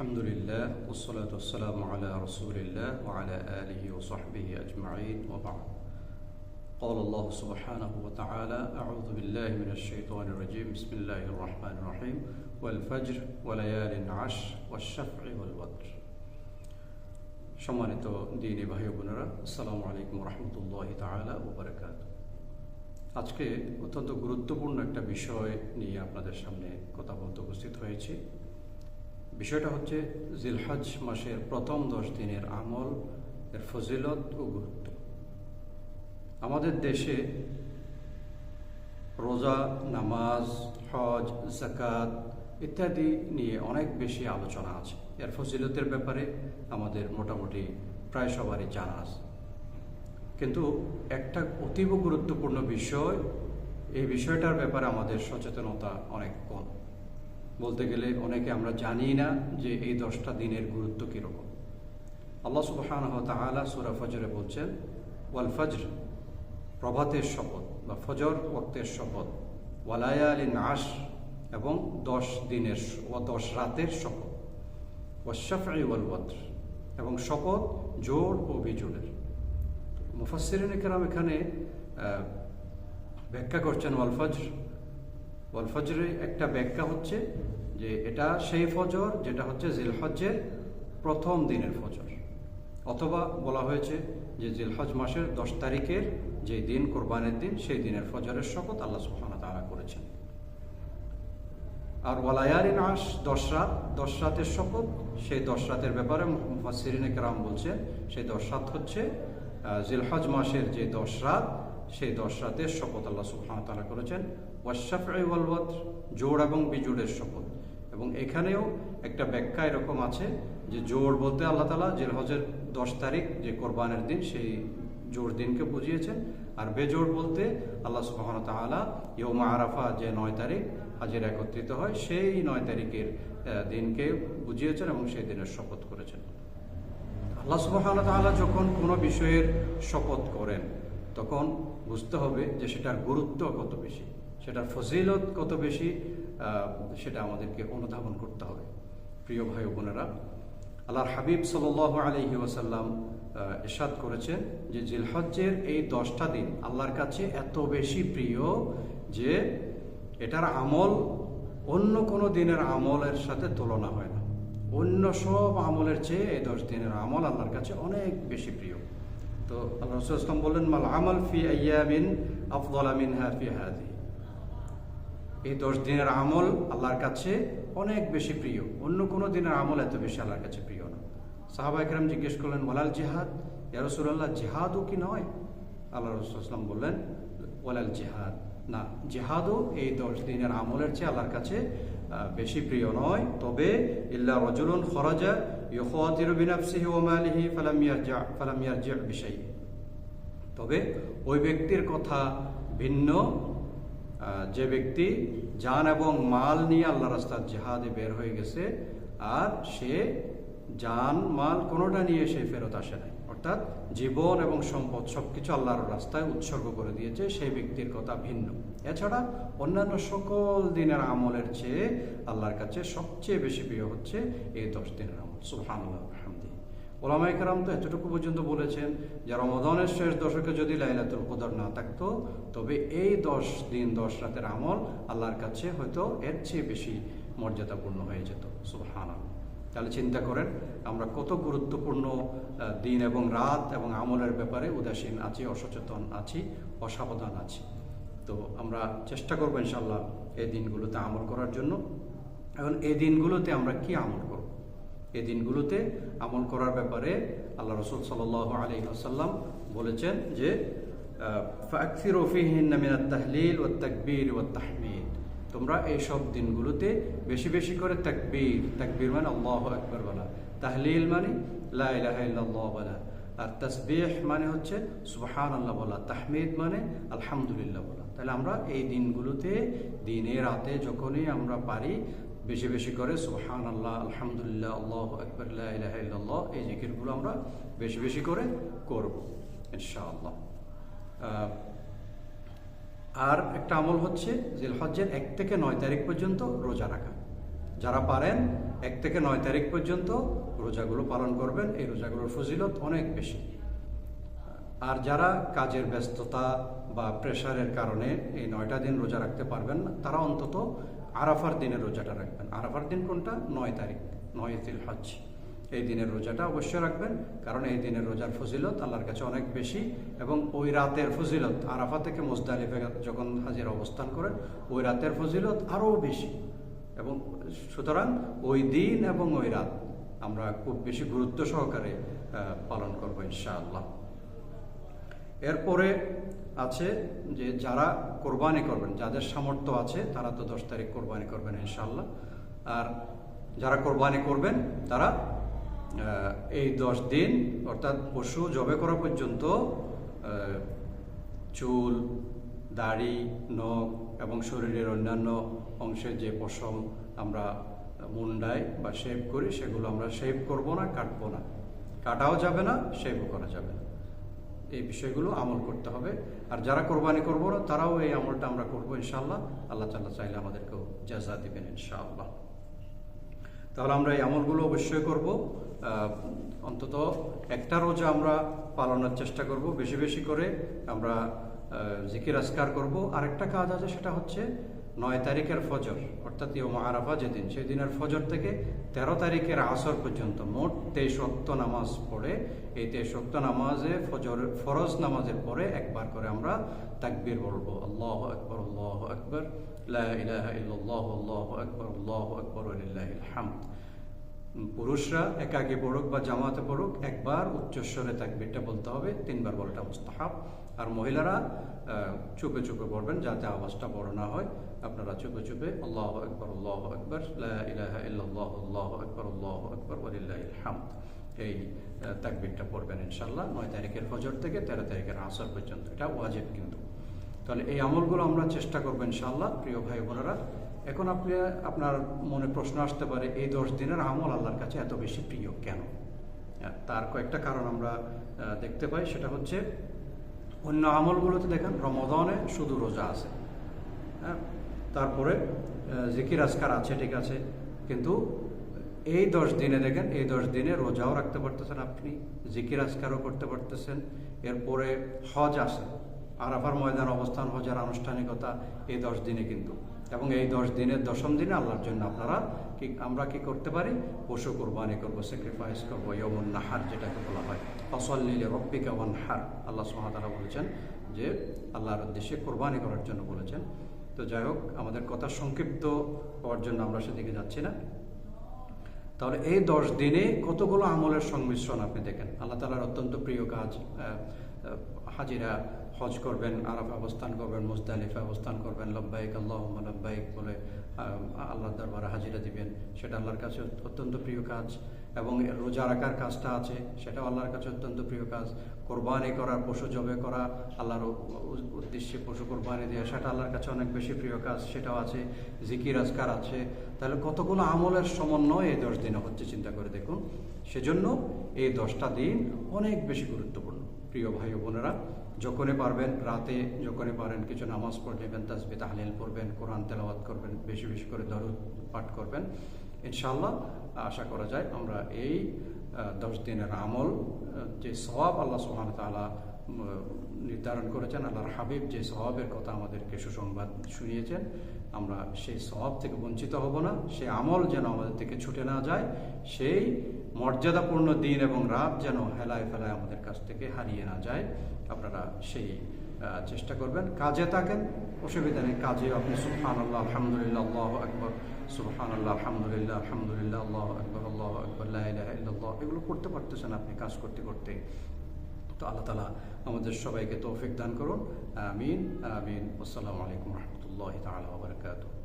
الحمد لله والصلاة والسلام على رسول الله وعلى آله وصحبه أجمعين وبعد قال الله سبحانه وتعالى أعوذ بالله من الشيطان الرجيم بسم الله الرحمن الرحيم والفجر وليال عشر والشفع والوتر সম্মানিত দিনী ভাই ও বোনেরা আসসালামু আলাইকুম রহমতুল্লাহ তালা ওবরাকাত আজকে অত্যন্ত গুরুত্বপূর্ণ একটা বিষয় নিয়ে আপনাদের সামনে কথা বলতে উপস্থিত হয়েছি বিষয়টা হচ্ছে জিলহজ মাসের প্রথম দশ দিনের আমল এর ফজিলত ও গুরুত্ব। আমাদের দেশে রোজা, নামাজ, হজ জাকাত ইত্যাদি নিয়ে অনেক বেশি আলোচনা আছে। এর ফজিলতের ব্যাপারে আমাদের মোটামুটি প্রায় সবারই জানা আছে। কিন্তু একটা অতীব গুরুত্বপূর্ণ বিষয়, এই বিষয়টার ব্যাপারে আমাদের সচেতনতা অনেক কম। বলতে গেলে অনেকে আমরা জানি না যে এই দশটা দিনের গুরুত্ব কীরকম। আল্লাহ সুবহান তালা সুরা ফজরে বলছেন, ওয়াল ফজর প্রভাতের শপথ বা ফজর ওক্তের শপথ ওয়ালায়া আলী আশ এবং দশ দিনের ও দশ রাতের শপথ ওয়াশাফি ওয়াল ওয়াত্র এবং শপথ জোর ও বিজোড়ের। মুফাসিরিন কেরাম এখানে ব্যাখ্যা করছেন ওয়াল ফজর। ওয়াল ফজরে একটা ব্যাখ্যা হচ্ছে যে এটা সেই ফজর যেটা হচ্ছে জিলহজের প্রথম দিনের ফজর। অথবা বলা হয়েছে যে জিলহজ মাসের দশ তারিখের যে দিন, কোরবানের দিন, সেই দিনের ফজরের শপথ আল্লাহ সুহানা তারা করেছেন। আর ওয়ালায়ারিন আস দশ রাত, দশ রাতের শপথ, সেই দশ রাতের ব্যাপারে সিরিনে কেরাম বলছেন, সেই দশ রাত হচ্ছে জিলহজ মাসের যে দশ রাত, সেই দশ রাতের শপথ আল্লাহ সুবহানাহু তাআলা করেছেন। ওয়াশাফি জোড় এবং বিজোড়ের শপথ। এবং এখানেও একটা ব্যাখ্যা এরকম আছে যে জোর বলতে আল্লাহ তালা জিলহজের দশ তারিখ, যে কোরবানের দিন, সেই জোর দিনকে বুঝিয়েছেন। আর বেজোর বলতে আল্লাহ সুবাহন তালা ইয়মা আরাফা যে নয় তারিখ, হাজির একত্রিত হয়, সেই নয় তারিখের দিনকে বুঝিয়েছেন এবং সেই দিনের শপথ করেছেন। আল্লাহ সুবাহন তালা যখন কোনো বিষয়ের শপথ করেন, তখন বুঝতে হবে যে সেটার গুরুত্ব কত বেশি। সেটার ফজিলত কত বেশি সেটা আমাদেরকে অনুধাবন করতে হবে। প্রিয় ভাই বোনেরা, আল্লাহর হাবিব সাল আলহি ওয়াসাল্লাম এরশাদ করেছেন যে জিলহজ্জের এই দশটা দিন আল্লাহর কাছে এত বেশি প্রিয় যে এটার আমল অন্য কোনো দিনের আমলের সাথে তুলনা হয় না। অন্য সব আমলের চেয়ে এই দশ দিনের আমল আল্লাহর কাছে অনেক বেশি প্রিয়। তো আল্লাহ রসুল ইসলাম বললেন, মাল আমল ফি আয়ামিন আফদল আমিন হা ফি হাদি। এই দশ দিনের আমল আল্লাহর কাছে অনেক বেশি প্রিয়। অন্য কোনো দিনের আমল এত বেশি আল্লাহর কাছে প্রিয় না। সাহাবা একরাম জিজ্ঞেস করলেন, ওয়ালাল জিহাদ? ইয়ারসুল্লাহ জিহাদও কি নয়? আল্লাহ রসুলাম বললেন, ওয়ালাল জিহাদ। না, জিহাদও এই দশ দিনের আমলের চেয়ে আল্লাহর কাছে বেশি প্রিয় নয়। তবে ইল্লা রজুলুন খরাজা তবে ওই ব্যক্তির কথা ভিন্ন যে ব্যক্তি যান এবং মাল নিয়ে আল্লাহ রাস্তার জেহাদে বের হয়ে গেছে, আর সে যান মাল কোনোটা নিয়ে সে ফেরত আসে নাই। অর্থাৎ জীবন এবং সম্পদ সবকিছু আল্লাহর রাস্তায় উৎসর্গ করে দিয়েছে, সেই ব্যক্তির কথা ভিন্ন। এছাড়া অন্যান্য সকল দিনের আমলের চেয়ে আল্লাহর কাছে সবচেয়ে বেশি প্রিয় হচ্ছে এই দশ দিনের আমল। সুহান আলহামদি ওলামাই কারাম তো এতটুকু পর্যন্ত বলেছেন যে রমদানের শেষ দশকে যদি লাইলাতুল কদর না থাকতো, তবে এই দশ দিন, দশ রাতের আমল আল্লাহর কাছে হয়তো এর চেয়ে বেশি মর্যাদাপূর্ণ হয়ে যেত। সুবহান তাহলে চিন্তা করেন, আমরা কত গুরুত্বপূর্ণ দিন এবং রাত এবং আমলের ব্যাপারে উদাসীন আছি, অসচেতন আছি, অসাবধান আছি। তো আমরা চেষ্টা করব ইনশাল্লাহ এই দিনগুলোতে আমল করার জন্য। এখন এই দিনগুলোতে আমরা কি আমল করব? এই দিনগুলোতে আমল করার ব্যাপারে আল্লাহ রসুল সাল আলী আসাল্লাম বলেছেন যে তাহলিল ও তাকবীর ও তাহমিদ। তোমরা এইসব দিনগুলোতে বেশি বেশি করে তাকবীর তাকবীর মানে আল্লাহ আকবর বলা। তাহলিল মানে লাহ বলা। আর তসবিহ মানে হচ্ছে সুবহান আল্লাহ বলা। তাহমিদ মানে আলহামদুলিল্লাহ বলা। তাহলে আমরা এই দিনগুলোতে, দিনে রাতে যখনই আমরা পারি বেশি বেশি করে সুহান আল্লাহ আলহামদুলিল্লাহ আল্লাহ আকবরল্লাহ এই জিকিরগুলো আমরা বেশি বেশি করে করব, ইনশাআল্লাহ। আর একটা আমল হচ্ছে জিলহজ্জের এক থেকে নয় তারিখ পর্যন্ত রোজা রাখা। যারা পারেন, এক থেকে নয় তারিখ পর্যন্ত রোজাগুলো পালন করবেন, এই রোজাগুলোর ফজিলত অনেক বেশি। আর যারা কাজের ব্যস্ততা বা প্রেশারের কারণে এই নয়টা দিন রোজা রাখতে পারবেন না, তারা অন্তত আরাফার দিনে রোজাটা রাখবেন। আরাফার দিন কোনটা? নয় তারিখ, নয় তিল হজ এই দিনের রোজাটা অবশ্যই রাখবেন, কারণ এই দিনের রোজার ফজিলত আল্লাহর কাছে অনেক বেশি এবং ওই রাতের ফজিলত, আরাফা থেকে মুজদালিফে যখন হাজির অবস্থান করেন, ওই রাতের ফজিলত আরও বেশি। এবং সুতরাং ওই দিন এবং ওই রাত আমরা খুব বেশি গুরুত্ব সহকারে পালন করব ইনশাআল্লাহ। এরপরে আছে যে যারা কোরবানি করবেন, যাদের সামর্থ্য আছে, তারা তো দশ তারিখ কোরবানি করবেন ইনশাল্লাহ আর যারা কোরবানি করবেন, তারা এই দশ দিন, অর্থাৎ পশু জবে করা পর্যন্ত চুল, দাড়ি, নখ এবং শরীরের অন্যান্য অংশের যে পশম আমরা মুন্ডাই বা শেভ করি, সেগুলো আমরা শেভ করব না, কাটবো না। কাটাও যাবে না শেভও করা যাবে না। এই বিষয়গুলো আমল করতে হবে। আর যারা কোরবানি করব না, তারাও এই আমলটা আমরা করব ইনশাল্লাহ আল্লাহ তাল্লাহ চাইলে আমাদেরকেও জাজা দিবেন ইনশাআল্লাহ। তাহলে আমরা এই আমলগুলো অবশ্যই করব। অন্তত একটা রোজা আমরা পালনের চেষ্টা করব। বেশি বেশি করে আমরা জিকির আসকার করব। আরেকটা কাজ আছে, সেটা হচ্ছে নয় তারিখের ফজর, অর্থাৎ ইয়ম আরাফা যেদিন, সেই দিনের ফজর থেকে তেরো তারিখের আসর পর্যন্ত মোট তেইশ অক্ত নামাজ পড়ে। এই তেইশ অক্ত নামাজে ফজর, ফরজ নামাজের পরে একবার করে আমরা তাকবীর বলব। আল্লাহ আকবর আল্লাহ আকবর ইলাহা আল্লাহু আকবর আল্লাহু আকবর ওয়ালিল্লাহিল হামদ পুরুষরা একাকে পড়ুক বা জামাতে পড়ুক, একবার উচ্চস্বরে তাকবীরটা বলতে হবে, তিনবার বলাটা মুস্তাহাব। আর মহিলারা চুপে চুপে পড়বেন যাতে আওয়াজটা বড় না হয়। আপনারা চুপে চুপে আল্লাহ আকবর আল্লাহ আকবর ইলাহা আল্লাহু আকবর আল্লাহু আকবর, ওয়ালিল্লাহিল হামদ। এই তাকবীরটা পড়বেন ইনশাল্লাহ নয় তারিখের ফজর থেকে তেরো তারিখের আসর পর্যন্ত। এটা ওয়াজেব কিন্তু। তাহলে এই আমলগুলো আমরা চেষ্টা করব ইনশাআল্লাহ, প্রিয় ভাই বোনেরা। এখন আপনি, আপনার মনে প্রশ্ন আসতে পারে, এই দশ দিনের আমল আল্লাহর কাছে এত বেশি প্রিয় কেন? তার কয়েকটা কারণ আমরা দেখতে পাই। সেটা হচ্ছে, অন্য আমলগুলোতে দেখেন রমদনে শুধু রোজা আছে। হ্যাঁ? তারপরে জিকির আজকার আছে, ঠিক আছে। কিন্তু এই দশ দিনে দেখেন, এই দশ দিনে রোজাও রাখতে পারতেছেন আপনি, জিকির আজকারও করতে পারতেছেন। এরপরে হজ আছে। আরাফার ময়দান অবস্থান, হজের আনুষ্ঠানিকতা এই দশ দিনে কিন্তু। এবং এই দশ দিনের দশম দিনে আল্লাহর জন্য আপনারা কি, আমরা কি করতে পারি? পশু কোরবানি করব স্যাক্রিফাইস করব ইয়মুন নাহার যেটাকে বলা হয়। ফসল্লিলে রব্বিকা ওয়ান হার আল্লাহ সোহাদারা বলেছেন যে, আল্লাহর উদ্দেশ্যে কোরবানি করার জন্য বলেছেন। তো যাই হোক আমাদের কথা সংক্ষিপ্ত হওয়ার জন্য আমরা সেদিকে যাচ্ছি না। তাহলে এই দশ দিনে কতগুলো আমলের সংমিশ্রণ আপনি দেখেন? আল্লাহ তালার অত্যন্ত প্রিয় কাজ হাজিরা হজ করবেন আরফ অবস্থান করবেন মুজদালিফে অবস্থান করবেন লব্বাইক আল্লাহ লব্বাইক বলে আহ, আল্লাহর দরবারে হাজিরা দিবেন। সেটা আল্লাহর কাছে অত্যন্ত প্রিয় কাজ। এবং রোজা রাখার কাজটা আছে, সেটাও আল্লাহর কাছে অত্যন্ত প্রিয় কাজ। কোরবানি করা, পশু জবে করা, আল্লাহর উদ্দেশ্যে পশু কোরবানি দেওয়া সেটা আল্লাহর কাছে অনেক বেশি প্রিয় কাজ, সেটাও আছে, জিকির আজকার আছে। তাহলে কতগুলো আমলের সমন্বয় এই দশ দিনে হচ্ছে, চিন্তা করে দেখুন। সেজন্য এই দশটা দিন অনেক বেশি গুরুত্বপূর্ণ। প্রিয় ভাই বোনেরা, যখনই পারবেন রাতে, যখনই পারেন কিছু নামাজ পড়ে নেবেন তাসবি তাহলিল পড়বেন, কোরআন তেলাওয়াত করবেন, বেশি বেশি করে দরুদ পাঠ করবেন। ইনশাআল্লাহ, আশা করা যায় আমরা এই দশ দিনের আমল যে সওয়াব আল্লাহ সুহান তালা নির্ধারণ করেছেন, আল্লাহর হাবিব যে সওয়াবের কথা আমাদেরকে সুসংবাদ শুনিয়েছেন, আমরা সেই সওয়াব থেকে বঞ্চিত হব না, সেই আমল যেন আমাদের থেকে ছুটে না যায়, সেই মর্যাদাপূর্ণ দিন এবং রাত যেন হেলায় ফেলায় আমাদের কাছ থেকে হারিয়ে না যায়, আপনারা সেই চেষ্টা করবেন। কাজে থাকেন অসুবিধা নেই, কাজে আপনি সুফান আল্লাহ আলহামদুলিল্লাহ, আল্লাহ আকবর সুফহান আল্লাহ আলহামদুলিল্লাহ আলহামদুলিল্লাহ, আল্লাহ আকবর আল্লাহ আকবর আল্লাহ এগুলো করতে পারতেছেন আপনি কাজ করতে করতে। তো আল্লাহ তালা আমাদের সবাইকে তৌফিক দান করুন, আমিন আমিন। আসসালামু আলাইকুম রহমতুল্লাহ তালা বারকাতুহ।